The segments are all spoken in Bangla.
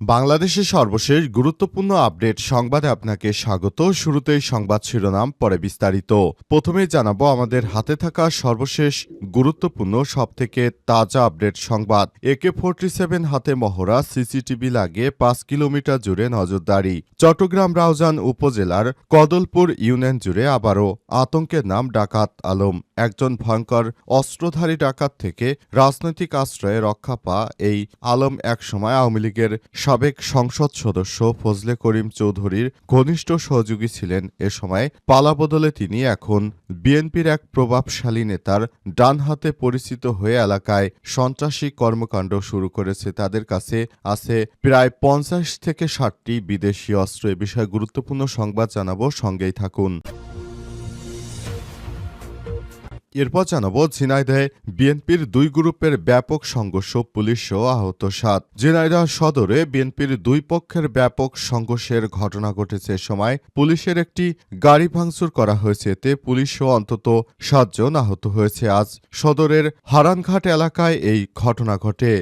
বাংলাদেশের সর্বশেষ গুরুত্বপূর্ণ আপডেট সংবাদে আপনাকে স্বাগত। শুরুতেই সংবাদ শিরোনাম, পরে বিস্তারিত। প্রথমেই জানাব আমাদের হাতে থাকা সর্বশেষ গুরুত্বপূর্ণ, সবথেকে তাজা আপডেট সংবাদ। একে ফোরটি সেভেন হাতে মহড়া, সিসিটিভি লাগে পাঁচ কিলোমিটার জুড়ে নজরদারি। চট্টগ্রাম রাউজান উপজেলার কদলপুর ইউনিয়ন জুড়ে আবারও আতঙ্কের নাম ডাকাত আলম। একজন ভয়ঙ্কর অস্ত্রধারী ডাকাত থেকে রাজনৈতিক আশ্রয়ে রক্ষা পা এই আলম। একসময় আওয়ামী লীগের সাবেক সংসদ সদস্য ফজলে করিম চৌধুরীর ঘনিষ্ঠ সহযোগী ছিলেন। এ সময় পালাবদলে তিনি এখন বিএনপির এক প্রভাবশালী নেতার ডান হাতে পরিচিত হয়ে এলাকায় সন্ত্রাসী কর্মকাণ্ড শুরু করেছে। তাদের কাছে আছে প্রায় পঞ্চাশ থেকে ষাটটি বিদেশি অস্ত্র। এ বিষয়ে গুরুত্বপূর্ণ সংবাদ জানাব। সঙ্গেই থাকুন। এরপর জানাব, ঝিনাইদহে বিএনপির দুই গ্রুপের ব্যাপক সংঘর্ষ পুলিশও আহত সাত। ঝিনাইদহ সদরে বিএনপির দুই পক্ষের ব্যাপক সংঘর্ষের ঘটনা ঘটেছে সময় পুলিশের একটি গাড়ি ভাঙচুর করা হয়েছে। এতে পুলিশও অন্তত সাতজন আহত হয়েছে। আজ সদরের হারানঘাট এলাকায় এই ঘটনা ঘটে।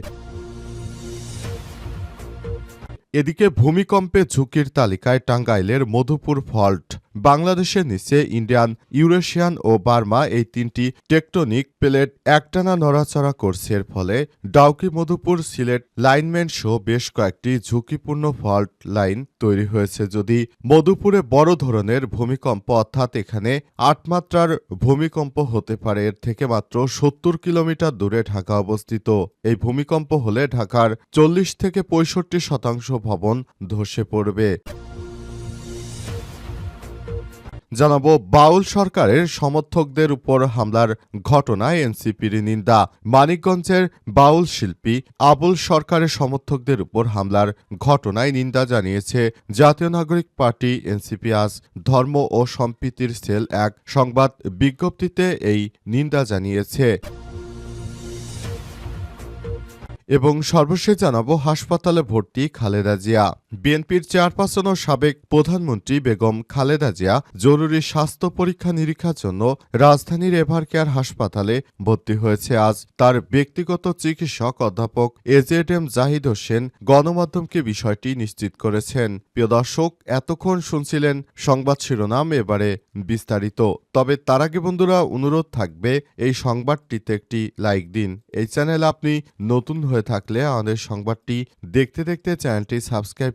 এদিকে ভূমিকম্পে ঝুঁকির তালিকায় টাঙ্গাইলের মধুপুর ফল্ট। বাংলাদেশের নিচে ইন্ডিয়ান, ইউরেশিয়ান ও বার্মা এই তিনটি টেকটনিক প্লেট একটানা নড়াচড়া করছে। এর ফলে ডাউকি মধুপুর সিলেট লাইনম্যান সহ বেশ কয়েকটি ঝুঁকিপূর্ণ ফল্ট লাইন তৈরি হয়েছে। যদি মধুপুরে বড় ধরনের ভূমিকম্প, অর্থাৎ এখানে আট মাত্রার ভূমিকম্প হতে পারে, এর থেকে মাত্র সত্তর কিলোমিটার দূরে ঢাকা অবস্থিত। এই ভূমিকম্প হলে ঢাকার চল্লিশ থেকে পঁয়ষট্টি শতাংশ ভবন ধসে পড়বে। জানাব বাউল সরকারের সমর্থকদের উপর হামলার ঘটনায় এনসিপির নিন্দা। মানিকগঞ্জের বাউল শিল্পী আবুল সরকারের সমর্থকদের উপর হামলার ঘটনায় নিন্দা জানিয়েছে জাতীয় নাগরিক পার্টি এনসিপি আজ ধর্ম ও সম্প্রীতির সেল এক সংবাদ বিজ্ঞপ্তিতে এই নিন্দা জানিয়েছে। এবং সর্বশেষ জানাব হাসপাতালে ভর্তি খালেদা জিয়া। বিএনপির চেয়ারপারসন ও সাবেক প্রধানমন্ত্রী বেগম খালেদা জিয়া জরুরি স্বাস্থ্য পরীক্ষা নিরীক্ষার জন্য রাজধানীর এভার কেয়ার হাসপাতালে ভর্তি হয়েছে আজ তার ব্যক্তিগত চিকিৎসক অধ্যাপক এজেড এম জাহিদ হোসেন গণমাধ্যমকে বিষয়টি নিশ্চিত করেছেন। প্রিয় দর্শক, এতক্ষণ শুনছিলেন সংবাদ শিরোনাম, এবারে বিস্তারিত। তবে তার আগে বন্ধুরা, অনুরোধ থাকবে এই সংবাদটিতে একটি লাইক দিন। এই চ্যানেল আপনি নতুন হয়ে থাকলে আমাদের সংবাদটি দেখতে দেখতে চ্যানেলটি সাবস্ক্রাইব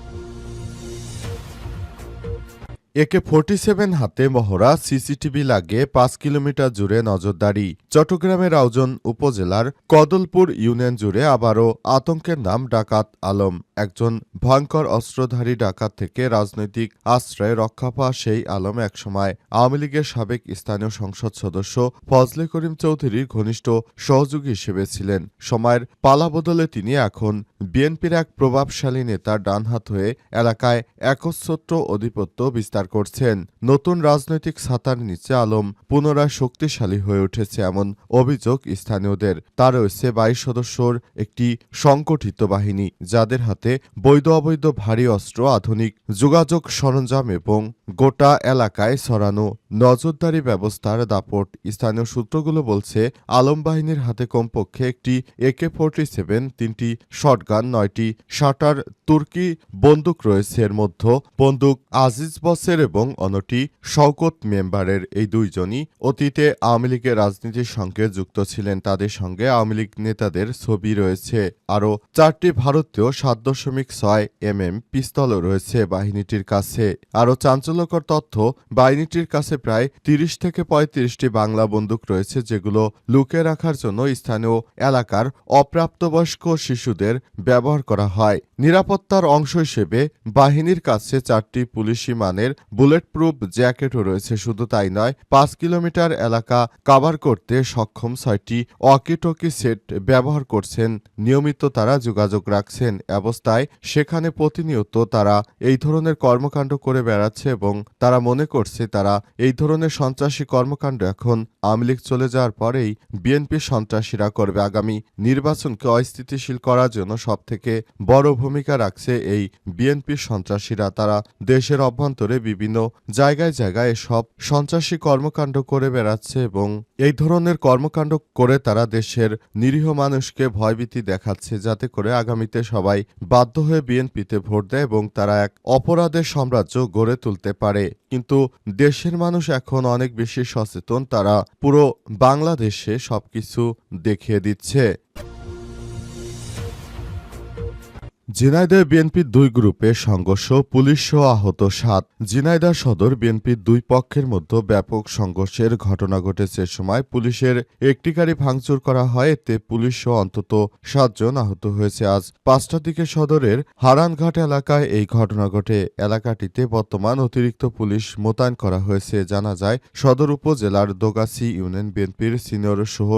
একে ফোর্টি সেভেন হাতে মহড়া সিসিটিভি লাগিয়ে পাঁচ কিলোমিটার জুড়ে নজরদারি। চট্টগ্রামের আউজন উপজেলার কদলপুর ইউনিয়ন জুড়ে আবারও আতঙ্কের নাম ডাকাত আলম। একজন ভয়ঙ্কর অস্ত্রধারী ডাকাত থেকে রাজনৈতিক আশ্রয়ে রক্ষা পাওয়া সেই আলম একসময়। আওয়ামী লীগের সাবেক স্থানীয় সংসদ সদস্য ফজলে করিম চৌধুরীর ঘনিষ্ঠ সহযোগী হিসেবে ছিলেন। সময়ের পালাবদলে তিনি এখন বিএনপির এক প্রভাবশালী নেতার ডানহাত হয়ে এলাকায় একচ্ছত্র আধিপত্য বিস্তার করছেন। নতুন রাজনৈতিক ছাতার নিচে আলম পুনরায় শক্তিশালী হয়ে উঠেছে এমন অভিযোগ স্থানীয়দের। তার রয়েছে বাইশ সদস্যর একটি সংগঠিত বাহিনী, যাদের হাতে বৈধ অবৈধ ভারী অস্ত্র, আধুনিক যোগাযোগ সরঞ্জাম এবং গোটা এলাকায় ছড়ানো নজরদারি ব্যবস্থার দাপট। স্থানীয় সূত্রগুলো বলছে, আলম বাহিনীর হাতে কমপক্ষে একটি একে ফোরটি সেভেন, তিনটি শটগান, নয়টি শাটার তুর্কি বন্দুক রয়েছে। এর মধ্যে বন্দুক আজিজ বসের এবং অন্যটি শওকত মেম্বারের এই দুইজনই অতীতে আওয়ামী লীগের রাজনীতির সঙ্গে যুক্ত ছিলেন। তাদের সঙ্গে আওয়ামী লীগ নেতাদের ছবি রয়েছে। আরও চারটি ভারতীয় সাত দশমিক ছয় এম এম পিস্তলও রয়েছে বাহিনীটির কাছে। আরও চাঞ্চল্যকর তথ্য, বাহিনীটির কাছে প্রায় তিরিশ থেকে পঁয়ত্রিশটি বাংলা বন্দুক রয়েছে, যেগুলো লুকিয়ে রাখার জন্য স্থানীয় এলাকার অপ্রাপ্তবয়স্ক শিশুদের ব্যবহার করা হয়। নিরাপত্তার অংশ হিসেবে বাহিনীর কাছে চারটি পুলিশি মানের বুলেট প্রুফ জ্যাকেটও রয়েছে, শুধু তাই নয়, পাঁচ কিলোমিটার এলাকা কাভার করতে সক্ষম ছয়টি ওয়াকিটকি সেট ব্যবহার করছেন। নিয়মিত তারা যোগাযোগ রাখছেন অবস্থায়, সেখানে প্রতিনিয়ত তারা এই ধরনের কর্মকাণ্ড করে বেড়াচ্ছে এবং তারা মনে করছে তারা এই ধরনের সন্ত্রাসী কর্মকাণ্ড এখন আওয়ামী লীগ চলে যাওয়ার পরেই বিএনপি সন্ত্রাসীরা করবে। আগামী নির্বাচনকে অস্থিতিশীল করার জন্য সবথেকে বড় ভূমিকা রাখছে এই বিএনপি সন্ত্রাসীরা। তারা দেশের অভ্যন্তরে বিভিন্ন জায়গায় জায়গায় সব সন্ত্রাসী কর্মকাণ্ড করে বেড়াচ্ছে এবং এই ধরনের কর্মকাণ্ড করে তারা দেশের নিরীহ মানুষকে ভয়ভীতি দেখাচ্ছে, যাতে করে আগামীতে সবাই বাধ্য হয়ে বিএনপিতে ভোট দেয় এবং তারা এক অপরাধের সাম্রাজ্য গড়ে তুলতে পারে। কিন্তু দেশের মানুষ এখন অনেক বেশি সচেতন, তারা পুরো বাংলাদেশে সবকিছু দেখিয়ে দিচ্ছে। ঝিনাইদহ বিএনপির দুই গ্রুপে সংঘর্ষ, পুলিশ সহ আহত সাত। ঝিনাইদহ সদর বিএনপির দুই পক্ষের মধ্যে ব্যাপক সংঘর্ষের ঘটনা ঘটেছে। সময় পুলিশের একটি গাড়ি ভাঙচুর করা হয়, এতে পুলিশ সহ অন্তত সাতজন আহত হয়েছে। আজ পাঁচটার দিকে সদরের হারানঘাট এলাকায় এই ঘটনা ঘটে। এলাকাটিতে বর্তমান অতিরিক্ত পুলিশ মোতায়েন করা হয়েছে। জানা যায়, সদর উপজেলার দোগাছি ইউনিয়ন বিএনপির সিনিয়র সহ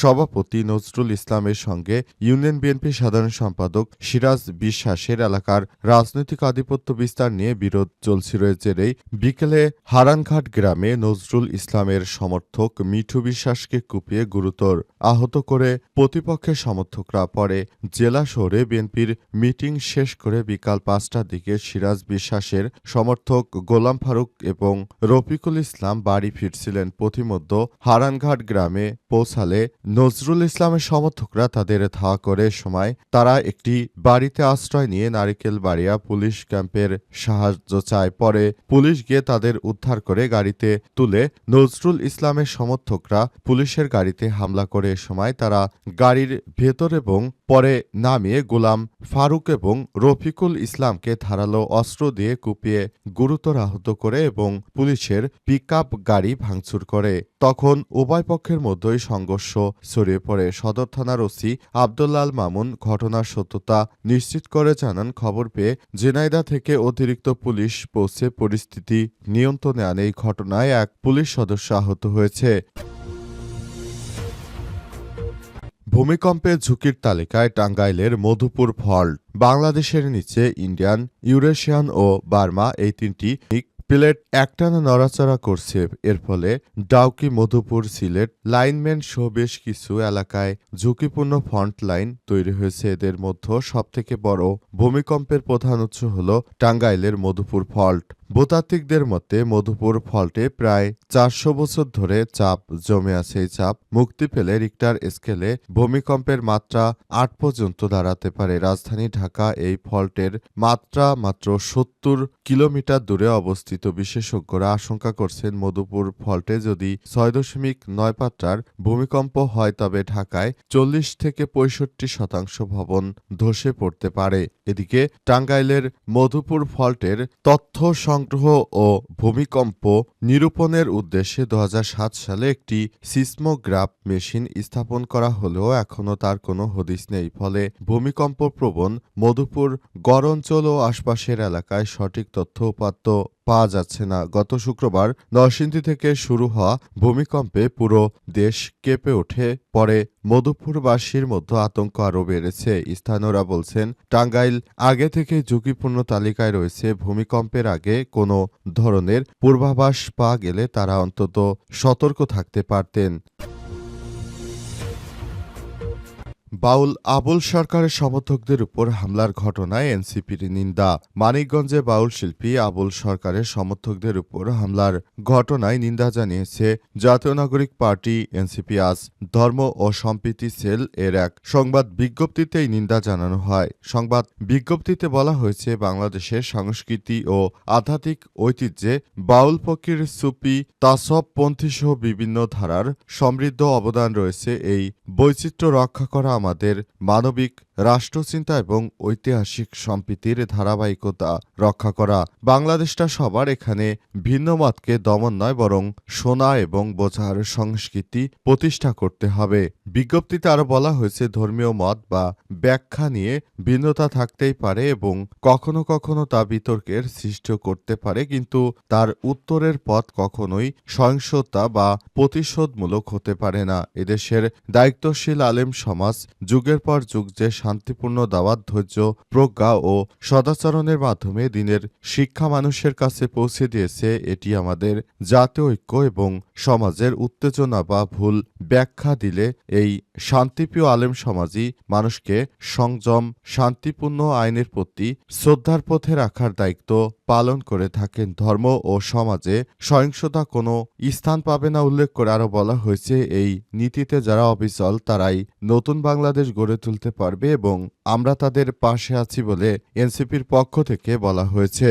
সভাপতি নজরুল ইসলামের সঙ্গে ইউনিয়ন বিএনপির সাধারণ সম্পাদক সিরাজ বিশ্বাসের এলাকার রাজনৈতিক আধিপত্য বিস্তার নিয়ে বিরোধ চলছিল জেরেই। বিকেলে হারানঘাট গ্রামে নজরুল ইসলামের সমর্থক মিঠু বিশ্বাসকে কুপিয়ে গুরুতর আহত করে প্রতিপক্ষের সমর্থকরা পরে জেলা শহরে বিএনপির মিটিং শেষ করে বিকাল পাঁচটার দিকে সিরাজ বিশ্বাসের সমর্থক গোলাম ফারুক এবং রফিকুল ইসলাম বাড়ি ফিরছিলেন। পথিমধ্য হারানঘাট গ্রামে পৌঁছালে নজরুল ইসলামের সমর্থকরা তাদের ধাওয়া করে। সময় তারা একটি বাড়িতে আশ্রয় নিয়ে নারিকেল বাড়িয়া পুলিশ ক্যাম্পের সাহায্য চায়। পরে পুলিশ গিয়ে তাদের উদ্ধার করে গাড়িতে তুলে নজরুল ইসলামের সমর্থকরা পুলিশের গাড়িতে হামলা করে। সময় তারা গাড়ির ভেতর এবং পরে নামিয়ে গোলাম ফারুক এবং রফিকুল ইসলামকে ধারালো অস্ত্র দিয়ে কুপিয়ে গুরুতর আহত করে এবং পুলিশের পিকআপ গাড়ি ভাঙচুর করে। তখন উভয় পক্ষের মধ্যেই সংঘর্ষ ছড়িয়ে পড়ে। সদর থানার ওসি আবদুল্লাল মামুন ঘটনার সত্যতা নিশ্চিত করে জানান। খবর পেয়ে জেনাইদা থেকে অতিরিক্ত পুলিশ পৌঁছে পরিস্থিতি নিয়ন্ত্রণে আনে। এই ঘটনায় এক পুলিশ সদস্য আহত হয়েছে। ভূমিকম্পে ঝুঁকির তালিকায় টাঙ্গাইলের মধুপুর ফল্ট, বাংলাদেশের নিচে ইন্ডিয়ান, ইউরেশিয়ান ও বার্মা এই তিনটি প্লেট একটানা নড়াচড়া করছে। এর ফলে ডাউকি মধুপুর সিলেট লাইনম্যান সহ বেশ কিছু এলাকায় ঝুঁকিপূর্ণ ফ্রন্ট লাইন তৈরি হয়েছে। এদের মধ্যে সবথেকে বড় ভূমিকম্পের প্রধান উৎস হল টাঙ্গাইলের মধুপুর ফল্ট। ভূতাত্ত্বিকদের মতে, মধুপুর ফল্টে প্রায় চারশো বছর ধরে চাপ জমে আছে এই চাপ। মুক্তি পেলে রিক্টার স্কেলে ভূমিকম্পের মাত্রা আট পর্যন্ত দাঁড়াতে পারে। রাজধানী ঢাকা এই ফল্টের মাত্রা মাত্র সত্তর কিলোমিটার দূরে অবস্থিত। বিশেষজ্ঞরা আশঙ্কা করছেন, মধুপুর ফল্টে যদি ছয় দশমিক নয় পাত্রার ভূমিকম্প হয়, তবে ঢাকায় চল্লিশ থেকে পঁয়ষট্টি শতাংশ ভবন ধসে পড়তে পারে। এদিকে টাঙ্গাইলের মধুপুর ফল্টের তথ্য সংগ্রহ ও ভূমিকম্প নিরূপণের উদ্দেশ্যে দু হাজার সাত সালে একটি সিসমোগ্রাফ মেশিন স্থাপন করা হলেও এখনও তার কোনো হদিস নেই। ফলে ভূমিকম্প প্রবণ মধুপুর, গড় অঞ্চল ও আশপাশের এলাকায় সঠিক তথ্য উপাত্ত পাওয়া যাচ্ছে না। গত শুক্রবার নরসিংদী থেকে শুরু হওয়া ভূমিকম্পে পুরো দেশ কেঁপে ওঠে। পরে মধুপুরবাসীর মধ্যে আতঙ্ক আরও বেড়েছে। স্থানীয়রা বলছেন, টাঙ্গাইল আগে থেকে ঝুঁকিপূর্ণ তালিকায় রয়েছে। ভূমিকম্পের আগে কোনো ধরনের পূর্বাভাস পাওয়া গেলে তারা অন্তত সতর্ক থাকতে পারতেন। বাউল আবুল সরকারের সমর্থকদের উপর হামলার ঘটনায় এনসিপির নিন্দা। মানিকগঞ্জে বাউল শিল্পী আবুল সরকারের সমর্থকদের উপর হামলার ঘটনায় নিন্দা জানিয়েছে জাতীয় নাগরিক পার্টি এনসিপি আজ। ধর্ম ও সম্প্রীতি সেল এর এক সংবাদ বিজ্ঞপ্তিতে এই নিন্দা জানানো হয়। সংবাদ বিজ্ঞপ্তিতে বলা হয়েছে, বাংলাদেশের সংস্কৃতি ও আধ্যাত্মিক ঐতিহ্যে বাউল ফকির সুপি তাসব পন্থী সহ বিভিন্ন ধারার সমৃদ্ধ অবদান রয়েছে। এই বৈচিত্র্য রক্ষা করা আমাদের মানবিক রাষ্ট্রচিন্তা এবং ঐতিহাসিক সম্প্রীতির ধারাবাহিকতা রক্ষা করা। বাংলাদেশটা সবার এখানে ভিন্ন মতকে দমন নয়, বরং শোনা এবং বোঝার সংস্কৃতি প্রতিষ্ঠা করতে হবে। বিজ্ঞপ্তিতে আরও বলা হয়েছে, ধর্মীয় মত বা ব্যাখ্যা নিয়ে ভিন্নতা থাকতেই পারে এবং কখনো কখনো তা বিতর্কের সৃষ্টি করতে পারে, কিন্তু তার উত্তরের পথ কখনোই সহিংসতা বা প্রতিশোধমূলক হতে পারে না। এদেশের দায়িত্বশীল আলেম সমাজ যুগের পর যুগ যে শান্তিপূর্ণ দাওয়াত, ধৈর্য, প্রজ্ঞা ও সদাচরণের মাধ্যমে দিনের শিক্ষা মানুষের কাছে পৌঁছে দিয়েছে, এটি আমাদের জাতীয় ঐক্য এবং সমাজের উত্তেজনা বা ভুল ব্যাখ্যা দিলে এই শান্তিপ্রিয় আলেম সমাজই মানুষকে সংযম, শান্তিপূর্ণ আইনের প্রতি শ্রদ্ধার পথে রাখার দায়িত্ব পালন করে থাকেন ধর্ম ও সমাজে। সহিংসতা কোনো স্থান পাবে না উল্লেখ করে আরও বলা হয়েছে, এই নীতিতে যারা অবিচল, তারাই নতুন বাংলাদেশ গড়ে তুলতে পারবে এবং আমরা তাদের পাশে আছি বলে এনসিপির পক্ষ থেকে বলা হয়েছে।